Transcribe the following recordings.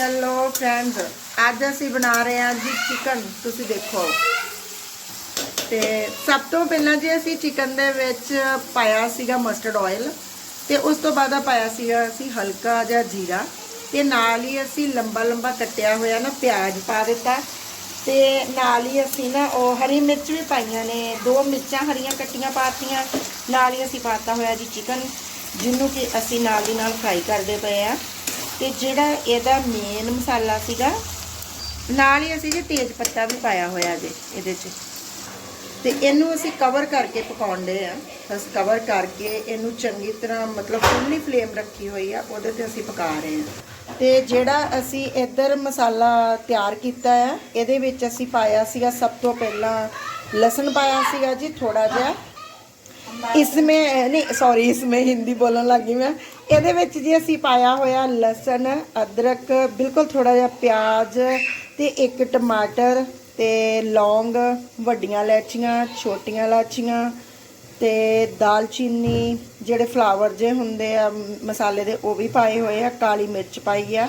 Hello friends ਅੱਜ ਅਸੀਂ ਬਣਾ ਰਹੇ ਹਾਂ ਜੀ ਚਿਕਨ ਤੁਸੀਂ ਦੇਖੋ। ਤੇ ਸਭ ਤੋਂ ਪਹਿਲਾਂ ਜੀ ਅਸੀਂ ਚਿਕਨ ਦੇ ਵਿੱਚ ਪਾਇਆ ਸੀਗਾ ਮਸਟਰਡ ਆਇਲ ਤੇ ਉਸ ਤੋਂ ਬਾਅਦ ਪਾਇਆ ਸੀਗਾ ਅਸੀਂ ਹਲਕਾ ਜਿਹਾ ਜੀਰਾ, ਤੇ ਨਾਲ ਹੀ ਅਸੀਂ ਲੰਬਾ ਲੰਬਾ ਕੱਟਿਆ ਹੋਇਆ ਨਾ ਪਿਆਜ਼ ਪਾ ਦਿੱਤਾ। ਤੇ ਨਾਲ ਹੀ ਅਸੀਂ ਨਾ ਉਹ ਹਰੀ ਮਿਰਚ ਵੀ ਪਾਈਆਂ ਨੇ, ਦੋ ਮਿਰਚਾਂ ਹਰੀਆਂ ਕੱਟੀਆਂ ਪਾਤੀਆਂ, ਨਾਲ ਹੀ ਅਸੀਂ ਪਾਤਾ ਹੋਇਆ ਜੀ ਚਿਕਨ ਜਿਹਨੂੰ ਕਿ ਅਸੀਂ ਨਾਲ ਦੀ ਨਾਲ ਫਰਾਈ ਕਰਦੇ ਪਏ ਆ ਤੇ ਜਿਹੜਾ ਇਹਦਾ ਮੇਨ ਮਸਾਲਾ ਸੀਗਾ ਨਾਲ ਹੀ ਅਸੀਂ ਜੀ ਤੇਜ ਪੱਤਾ ਵੀ ਪਾਇਆ ਹੋਇਆ ਜੇ ਇਹਦੇ 'ਚ ਤੇ ਇਹਨੂੰ ਅਸੀਂ ਕਵਰ ਕਰਕੇ ਪਕਾਉਂਦੇ ਆ ਬਸ ਕਵਰ ਕਰਕੇ ਇਹਨੂੰ ਚੰਗੀ ਤਰ੍ਹਾਂ ਮਤਲਬ ਫੁੱਲੀ ਫਲੇਮ ਰੱਖੀ ਹੋਈ ਆ ਉਹਦੇ ਤੇ ਅਸੀਂ ਪਕਾ ਰਹੇ ਆ ਤੇ ਜਿਹੜਾ ਅਸੀਂ ਇੱਧਰ ਮਸਾਲਾ ਤਿਆਰ ਕੀਤਾ ਹੈ ਇਹਦੇ ਵਿੱਚ ਅਸੀਂ ਪਾਇਆ ਸੀਗਾ ਸਭ ਤੋਂ ਪਹਿਲਾਂ ਲਸਣ ਪਾਇਆ ਸੀਗਾ ਜੀ ਥੋੜਾ ਜਿਹਾ इसमें नहीं सॉरी इसमें हिंदी बोलने लगी मैं ਇਹਦੇ ਵਿੱਚ ਜੀ ਅਸੀਂ ਪਾਇਆ ਹੋਇਆ ਲਸਣ ਅਦਰਕ ਬਿਲਕੁਲ ਥੋੜਾ ਜਿਹਾ ਪਿਆਜ਼ ਤੇ ਇੱਕ ਟਮਾਟਰ ਤੇ ਲੌਂਗ ਵੱਡੀਆਂ ਇਲਾਚੀਆਂ ਛੋਟੀਆਂ ਇਲਾਚੀਆਂ ਤੇ ਦਾਲਚੀਨੀ ਜਿਹੜੇ ਫਲਾਵਰ ਜੇ ਹੁੰਦੇ ਆ ਮਸਾਲੇ ਦੇ ਉਹ ਵੀ ਪਾਏ ਹੋਏ ਆ ਕਾਲੀ ਮਿਰਚ ਪਾਈ ਆ।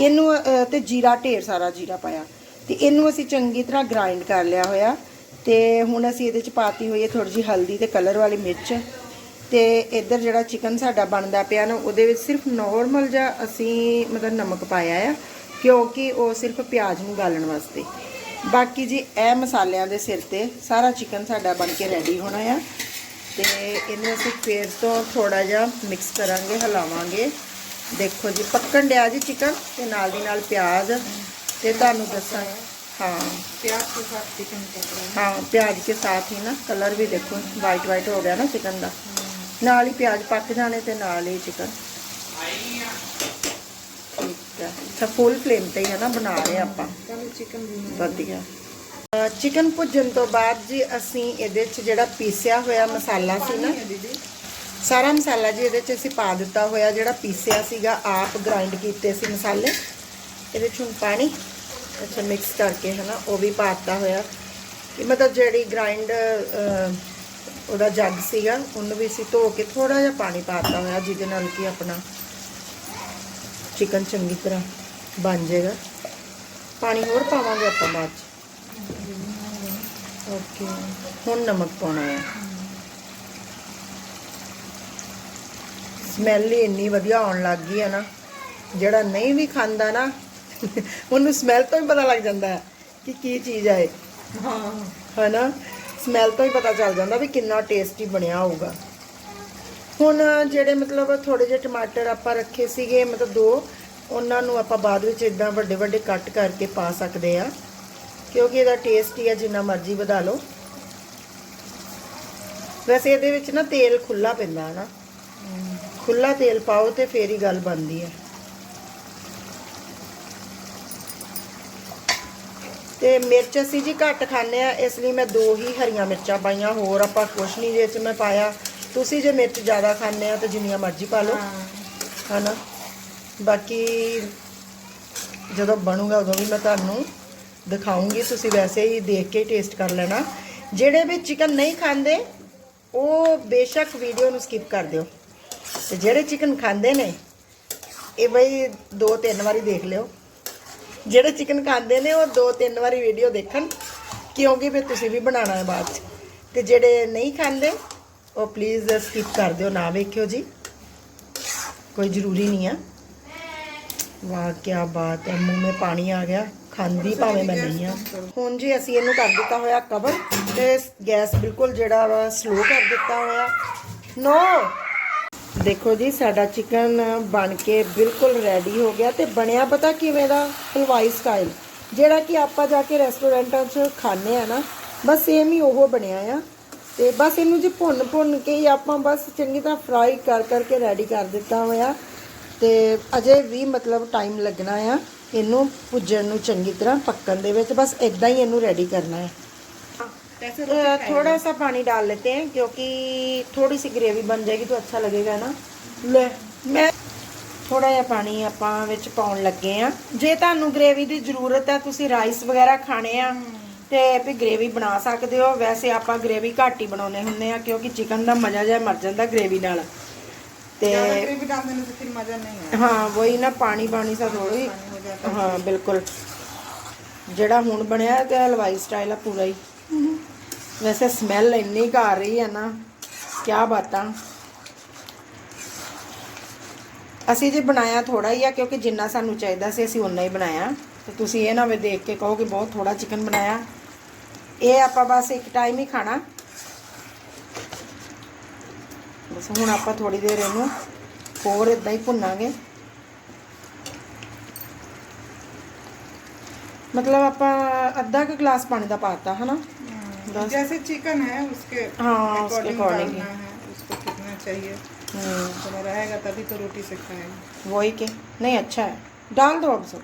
ਇਹਨੂੰ ਅ, ਤੇ ਜੀਰਾ ਢੇਰ ਸਾਰਾ ਜੀਰਾ ਪਾਇਆ। ਤੇ ਇਹਨੂੰ ਅਸੀਂ ਚੰਗੀ ਤਰ੍ਹਾਂ ਗ੍ਰਾਈਂਡ ਕਰ ਲਿਆ ਹੋਇਆ। ਤੇ ਹੁਣ ਅਸੀਂ ਇਹਦੇ ਚ ਪਾਤੀ ਹੋਈ ਹੈ ਥੋੜੀ ਜਿਹੀ ਹਲਦੀ ਤੇ ਕਲਰ ਵਾਲੀ ਮਿਰਚ। ਤੇ ਇੱਧਰ ਜਿਹੜਾ ਚਿਕਨ ਸਾਡਾ ਬਣਦਾ ਪਿਆ ਨਾ ਉਹਦੇ ਵਿੱਚ ਸਿਰਫ ਨਾਰਮਲ ਜਿਹਾ ਅਸੀਂ ਮਤਲਬ ਨਮਕ ਪਾਇਆ ਆ ਕਿਉਂਕਿ ਉਹ ਸਿਰਫ ਪਿਆਜ਼ ਨੂੰ ਗਾਲਣ ਵਾਸਤੇ ਬਾਕੀ ਜੀ ਇਹ ਮਸਾਲਿਆਂ ਦੇ ਸਿਰ ਤੇ ਸਾਰਾ ਚਿਕਨ ਸਾਡਾ ਬਣ ਕੇ ਰੈਡੀ ਹੋਣਾ ਆ ਤੇ ਇਹਨੂੰ ਅਸੀਂ ਫੇਰ ਤੋਂ ਥੋੜਾ ਜਿਹਾ ਮਿਕਸ ਕਰਾਂਗੇ ਹਿਲਾਵਾਂਗੇ ਦੇਖੋ ਜੀ ਪੱਕਣ ਡਿਆ ਜੀ ਚਿਕਨ ਤੇ ਨਾਲ ਦੀ ਨਾਲ ਪਿਆਜ਼ ਤੇ ਤੁਹਾਨੂੰ ਦੱਸਾਂ ਹਾਂ प्याज के साथ चिकन पक रहा है हाँ प्याज के साथ ही ना कलर भी देखो वाइट वाइट हो गया ना चिकन ਦਾ ਨਾਲ ਹੀ ਪਿਆਜ਼ ਪੱਕ ਜਾਣੇ ਤੇ ਨਾਲ ਹੀ ਚਿਕਨ ਠੀਕ ਹੈ ਤਾਂ ਫੁੱਲ ਫਲੇਮ ਤੇ ਹੀ ਹੈ ਨਾ, ਬਣਾ ਰਹੇ ਆਪਾਂ। ਚਿਕਨ ਵਧੀਆ ਚਿਕਨ ਭੁੱਜਣ ਤੋਂ ਬਾਅਦ ਜੀ ਅਸੀਂ ਇਹਦੇ 'ਚ ਜਿਹੜਾ ਪੀਸਿਆ ਹੋਇਆ ਮਸਾਲਾ ਸੀ ਨਾ, ਸਾਰਾ ਮਸਾਲਾ ਜੀ ਇਹਦੇ 'ਚ ਅਸੀਂ ਪਾ ਦਿੱਤਾ ਹੋਇਆ ਜਿਹੜਾ ਪੀਸਿਆ ਸੀਗਾ, ਆਪ ਗ੍ਰਾਈਂਡ ਕੀਤੇ ਸੀ ਮਸਾਲੇ। ਇਹਦੇ 'ਚ ਹੁਣ ਪਾਣੀ, ਅੱਛਾ ਮਿਕਸ ਕਰਕੇ ਹੈ ਨਾ ਉਹ ਵੀ ਪਾ ਦਿੱਤਾ ਹੋਇਆ। ਮਤਲਬ ਜਿਹੜੀ ਗ੍ਰਾਈਂਡ ਉਹਦਾ ਜੱਗ ਸੀਗਾ ਉਹਨੂੰ ਵੀ ਅਸੀਂ ਧੋ ਕੇ ਥੋੜਾ ਜਿਹਾ ਪਾਣੀ ਪਾਤਾ ਹੋਇਆ ਜਿਹਦੇ ਨਾਲ ਕਿ ਆਪਣਾ ਚਿਕਨ ਚੰਗੀ ਤਰ੍ਹਾਂ ਬਣ ਜਾਏਗਾ। ਪਾਣੀ ਹੋਰ ਪਾਵਾਂਗੇ ਆਪਾਂ ਬਾਅਦ ਚ। ਓਕੇ ਹੁਣ ਨਮਕ ਪਾਉਣਾ ਹੈ ਸਮੈਲ ਹੀ ਇੰਨੀ ਵਧੀਆ ਆਉਣ ਲੱਗ ਗਈ ਹੈ ਨਾ ਜਿਹੜਾ ਨਹੀਂ ਵੀ ਖਾਂਦਾ ਨਾ ਉਹਨੂੰ ਸਮੈਲ ਤੋਂ ਹੀ ਪਤਾ ਲੱਗ ਜਾਂਦਾ ਹੈ ਕਿ ਕੀ ਚੀਜ਼ ਹੈ ਇਹ। हाँ ਹਨਾ? ਸਮੈਲ ਤੋਂ ਹੀ ਪਤਾ ਚੱਲ ਜਾਂਦਾ ਵੀ ਕਿੰਨਾ ਟੇਸਟੀ ਬਣਿਆ ਹੋਊਗਾ। ਹੁਣ ਜਿਹੜੇ ਮਤਲਬ ਥੋੜੇ ਜਿਹੇ ਟਮਾਟਰ ਆਪਾਂ ਰੱਖੇ ਸੀਗੇ, ਮਤਲਬ ਦੋ, ਉਹਨਾਂ ਨੂੰ ਆਪਾਂ ਬਾਅਦ ਵਿੱਚ ਇਦਾਂ ਵੱਡੇ ਵੱਡੇ ਕੱਟ ਕਰਕੇ ਪਾ ਸਕਦੇ ਆ ਕਿਉਂਕਿ ਇਹਦਾ ਟੇਸਟ ਹੀ ਆ, ਜਿੰਨਾ ਮਰਜ਼ੀ ਵਧਾ ਲਓ। ਵੈਸੇ ਇਹਦੇ ਵਿੱਚ ਨਾ ਤੇਲ ਖੁੱਲਾ ਪੈਂਦਾ ਹੈ ਨਾ। ਖੁੱਲਾ ਤੇਲ ਪਾਓ ਤੇ ਫੇਰ ਹੀ ਗੱਲ ਬਣਦੀ ਹੈ। ਤੇ ਮਿਰਚ ਅਸੀਂ ਜੀ ਘੱਟ ਖਾਂਦੇ ਆ ਇਸ ਲਈ ਮੈਂ ਦੋ ਹੀ ਹਰੀਆਂ ਮਿਰਚਾਂ ਪਾਈਆਂ, ਹੋਰ ਆਪਾਂ ਕੁਛ ਨਹੀਂ ਜੇ ਚ ਮੈਂ ਪਾਇਆ। ਤੁਸੀਂ ਜੇ ਮਿਰਚ ਜ਼ਿਆਦਾ ਖਾਂਦੇ ਆ ਤਾਂ ਜਿੰਨੀਆਂ ਮਰਜ਼ੀ ਪਾ ਲਓ, ਹਨਾ? ਬਾਕੀ ਜਦੋਂ ਬਣੂਗਾ ਉਦੋਂ ਵੀ ਮੈਂ ਤੁਹਾਨੂੰ ਦਿਖਾਉਂਗੀ, ਤੁਸੀਂ ਵੈਸੇ ਹੀ ਦੇਖ ਕੇ ਟੇਸਟ ਕਰ ਲੈਣਾ। ਜਿਹੜੇ ਵੀ ਚਿਕਨ ਨਹੀਂ ਖਾਂਦੇ, ਉਹ ਬੇਸ਼ੱਕ ਵੀਡੀਓ ਨੂੰ ਸਕਿਪ ਕਰ ਦਿਓ। ਤੇ ਜਿਹੜੇ ਚਿਕਨ ਖਾਂਦੇ ਨੇ, ਇਹ ਬਈ ਦੋ ਤਿੰਨ ਵਾਰੀ ਦੇਖ ਲਿਓ। ਜਿਹੜੇ ਚਿਕਨ ਖਾਂਦੇ ਨੇ, ਉਹ ਦੋ ਤਿੰਨ ਵਾਰੀ ਵੀਡੀਓ ਦੇਖਣ, ਕਿਉਂਕਿ ਫਿਰ ਤੁਸੀਂ ਵੀ ਬਣਾਉਣਾ ਹੈ ਬਾਅਦ ਚ। ਤੇ ਜਿਹੜੇ ਨਹੀਂ ਖਾਂਦੇ, ਉਹ ਪਲੀਜ਼ ਸਕਿਪ ਕਰ ਦਿਓ, ਨਾ ਵੇਖਿਓ ਜੀ। ਕੋਈ ਜ਼ਰੂਰੀ ਨਹੀਂ ਆ। ਵਾਹ ਕੀ ਬਾਤ ਹੈ, ਮੂੰਹ ਮੇ ਪਾਣੀ ਆ ਗਿਆ। ਖਾਂਦੀ ਭਾਵੇਂ ਮੈਂ ਨਹੀਂ ਆ। ਹੁਣ ਜੀ ਅਸੀਂ ਇਹਨੂੰ ਕਰ ਦਿੱਤਾ ਹੋਇਆ ਕਵਰ ਤੇ ਗੈਸ ਬਿਲਕੁਲ ਜਿਹੜਾ ਵਾ ਸਲੋ ਕਰ ਦਿੱਤਾ ਹੋਇਆ। ਨੋ ਦੇਖੋ ਜੀ, ਸਾਡਾ ਚਿਕਨ ਬਣ ਕੇ ਬਿਲਕੁਲ ਰੈਡੀ ਹੋ ਗਿਆ ਤੇ ਬਣਿਆ ਪਤਾ ਕਿਵੇਂ ਦਾ? ਹਲਵਾਈ ਸਟਾਈਲ ਜਿਹੜਾ ਕਿ ਆਪਾਂ ਜਾ ਕੇ ਰੈਸਟੋਰੈਂਟਾਂ 'ਚ ਖਾਣੇ ਆ ਨਾ, ਬਸ ਸੇਮ ਹੀ ਉਹ ਬਣਿਆ ਆ। ਤੇ ਬਸ ਇਹਨੂੰ ਜੀ ਭੁੰਨ ਭੁੰਨ ਕੇ ਹੀ ਆਪਾਂ ਬਸ ਚੰਗੀ ਤਰ੍ਹਾਂ ਫਰਾਈ ਕਰ ਕਰਕੇ ਰੈਡੀ ਕਰ ਦਿੱਤਾ ਹੋਇਆ। ਤੇ ਅਜੇ ਵੀ ਮਤਲਬ ਟਾਈਮ ਲੱਗਣਾ ਆ। ਇਹਨੂੰ ਭੁੱਜਣ ਨੂੰ ਚੰਗੀ ਤਰ੍ਹਾਂ ਪੱਕਣ ਦੇ ਵਿੱਚ ਬਸ ਇਦਾਂ ਹੀ ਇਹਨੂੰ ਰੈਡੀ ਕਰਨਾ ਹੈ थोड़ा सा पानी डाल लेते हैं क्योंकि थोड़ी सी ग्रेवी बन जाएगी तो अच्छा लगेगा ना ਲੈ ਮੈਂ ਥੋੜਾ ਜਿਹਾ ਪਾਣੀ ਆਪਾਂ ਵਿੱਚ ਪਾਉਣ ਲੱਗੇ ਆ ਜੇ ਤੁਹਾਨੂੰ ਗ੍ਰੇਵੀ ਦੀ ਜ਼ਰੂਰਤ ਹੈ ਤੁਸੀਂ ਰਾਈਸ ਵਗੈਰਾ ਖਾਣੇ ਆ ਤੇ ਵੀ ਗ੍ਰੇਵੀ ਬਣਾ ਸਕਦੇ ਹੋ ਵੈਸੇ ਆਪਾਂ ਗ੍ਰੇਵੀ ਘੱਟ ਹੀ ਬਣਾਉਨੇ ਹੁੰਦੇ ਆ ਕਿਉਂਕਿ ਚਿਕਨ ਦਾ ਮਜ਼ਾ ਜਿਹਾ ਮਰ ਜਾਂਦਾ ਗ੍ਰੇਵੀ ਨਾਲ ਤੇ ज्यादा ग्रेवी डाल देने से फिर मजा नहीं है ਹਾਂ ਵਹੀ ਨਾ ਪਾਣੀ ਪਾਣੀ ਸਾ ਥੋੜੀ हो जाता है ਹਾਂ ਬਿਲਕੁਲ ਜਿਹੜਾ ਹੁਣ ਬਣਿਆ ਤੇ ਹਲਵਾਈ ਸਟਾਈਲ ਆ ਪੂਰਾ ਹੀ ਵੈਸੇ ਸਮੈਲ ਇੰਨੀ ਕੁ ਆ ਰਹੀ ਹੈ ਨਾ ਕੀ ਬਾਤਾਂ ਅਸੀਂ ਜੇ ਬਣਾਇਆ ਥੋੜਾ ਹੀ ਆ ਕਿਉਂਕਿ ਜਿੰਨਾ ਸਾਨੂੰ ਚਾਹੀਦਾ ਸੀ ਅਸੀਂ ਉਨਾ ਹੀ ਬਣਾਇਆ ਤੇ ਤੁਸੀਂ ਇਹ ਨਾ ਵੇ ਦੇਖ ਕੇ ਕਹੋ ਕਿ ਬਹੁਤ ਥੋੜਾ ਚਿਕਨ ਬਣਾਇਆ ਇਹ ਆਪਾਂ ਬਸ ਇੱਕ ਟਾਈਮ ਹੀ ਖਾਣਾ ਬਸ ਹੁਣ ਆਪਾਂ ਥੋੜੀ ਦੇਰ ਇਹਨੂੰ ਹੋਰ ਇਦਾਂ ਹੀ ਭੁੰਨਾਂਗੇ ਮਤਲਬ ਆਪਾਂ ਅੱਧਾ ਕੁ ਗਲਾਸ ਪਾਣੀ ਦਾ ਪਾਤਾ ਹਨਾ बस। जैसे चिकन है उसके हाँ, उसके according according ही। डालना है उसको कितना चाहिए हम्म थोड़ा रहेगा तभी तो रोटी से खाएगा वही के नहीं अच्छा है डाल दो अब सब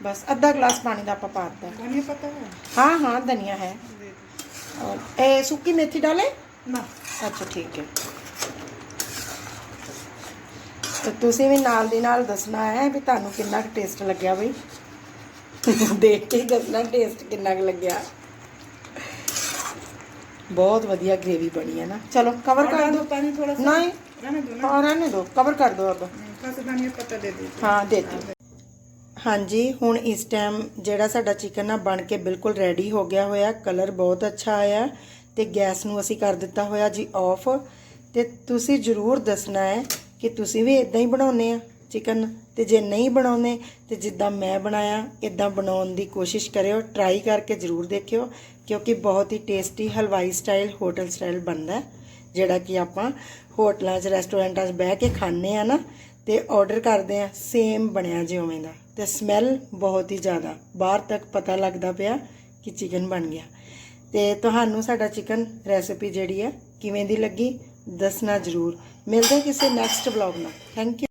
बस अद्धा गिलास पानी का आपा पाता है धनिया पता है हाँ हाँ धनिया है दे और ए, सूखी मेथी डाले दो। ना ਅੱਛਾ ਠੀਕ ਹੈ ਤੇ ਤੁਸੀਂ ਵੀ ਨਾਲ ਦੀ ਨਾਲ ਦੱਸਣਾ ਹੈ ਵੀ ਤੁਹਾਨੂੰ ਕਿੰਨਾ ਕੁ ਟੇਸਟ ਲੱਗਿਆ ਬਈ ਦੇਖ ਕੇ ਹੀ ਦੱਸਣਾ ਟੇਸਟ ਕਿੰਨਾ ਕੁ ਲੱਗਿਆ ਬਹੁਤ ਵਧੀਆ ਗ੍ਰੇਵੀ ਬਣੀ ਹੈ ਨਾ। ਚਲੋ ਕਵਰ ਕਰ ਦਿਓ ਪਾਣੀ ਥੋੜਾ ਸਾ ਨਹੀਂ ਰਹਿਣੇ ਦਿਓ ਨਾ। ਹਾਂ ਰਹਿਣੇ ਦਿਓ। ਕਵਰ ਕਰ ਦਿਓ ਅਬ ਕਸਦਾਨੀ ਪੱਤਾ ਦੇ ਦਿਓ। ਹਾਂ ਦੇ ਦਿਓ। ਹਾਂਜੀ ਹੁਣ ਇਸ ਟਾਈਮ ਜਿਹੜਾ ਸਾਡਾ ਚਿਕਨ ਆ ਬਣ ਕੇ ਬਿਲਕੁਲ ਰੈਡੀ ਹੋ ਗਿਆ ਹੋਇਆ। ਕਲਰ ਬਹੁਤ ਅੱਛਾ ਆਇਆ ਤੇ ਗੈਸ ਨੂੰ ਅਸੀਂ ਕਰ ਦਿੱਤਾ ਹੋਇਆ ਜੀ ਆਫ ਤੇ ਤੁਸੀਂ ਜ਼ਰੂਰ ਦੱਸਣਾ ਹੈ ਕਿ ਤੁਸੀਂ ਵੀ ਇਦਾਂ ਹੀ ਬਣਾਉਂਦੇ ਆ। ਚਿਕਨ ਤੇ ਜੇ ਨਹੀਂ ਬਣਾਉਂਦੇ ਤੇ ਜਿੱਦਾਂ ਮੈਂ ਬਣਾਇਆ ਇਦਾਂ ਬਣਾਉਣ ਦੀ ਕੋਸ਼ਿਸ਼ ਕਰਿਓ ਟਰਾਈ ਕਰਕੇ ਜਰੂਰ ਦੇਖਿਓ, ਕਿਉਂਕਿ ਬਹੁਤ ਹੀ ਟੇਸਟੀ ਹਲਵਾਈ ਸਟਾਈਲ ਹੋਟਲ ਸਟਾਈਲ ਬਣਦਾ ਜਿਹੜਾ ਕਿ ਆਪਾਂ ਹੋਟਲਾਂ 'ਚ ਰੈਸਟੋਰੈਂਟਾਂ 'ਚ ਬਹਿ ਕੇ ਖਾਂਦੇ ਆ ਨਾ, ਤੇ ਆਰਡਰ ਕਰਦੇ ਆ ਸੇਮ ਬਣਿਆ ਜੇ ਉਵੇਂ ਦਾ। ਤੇ ਸਮੈਲ ਬਹੁਤ ਹੀ ਜ਼ਿਆਦਾ, ਬਾਹਰ ਤੱਕ ਪਤਾ ਲੱਗਦਾ ਪਿਆ ਕਿ ਚਿਕਨ ਬਣ ਗਿਆ। ਤੇ ਤੁਹਾਨੂੰ ਸਾਡਾ ਚਿਕਨ ਰੈਸਿਪੀ ਜਿਹੜੀ ਹੈ, ਕਿਵੇਂ ਦੀ ਲੱਗੀ, ਦੱਸਣਾ ਜ਼ਰੂਰ। ਮਿਲਦੇ ਕਿਸੇ ਨੈਕਸਟ ਵਲੌਗ ਨਾਲ। Thank you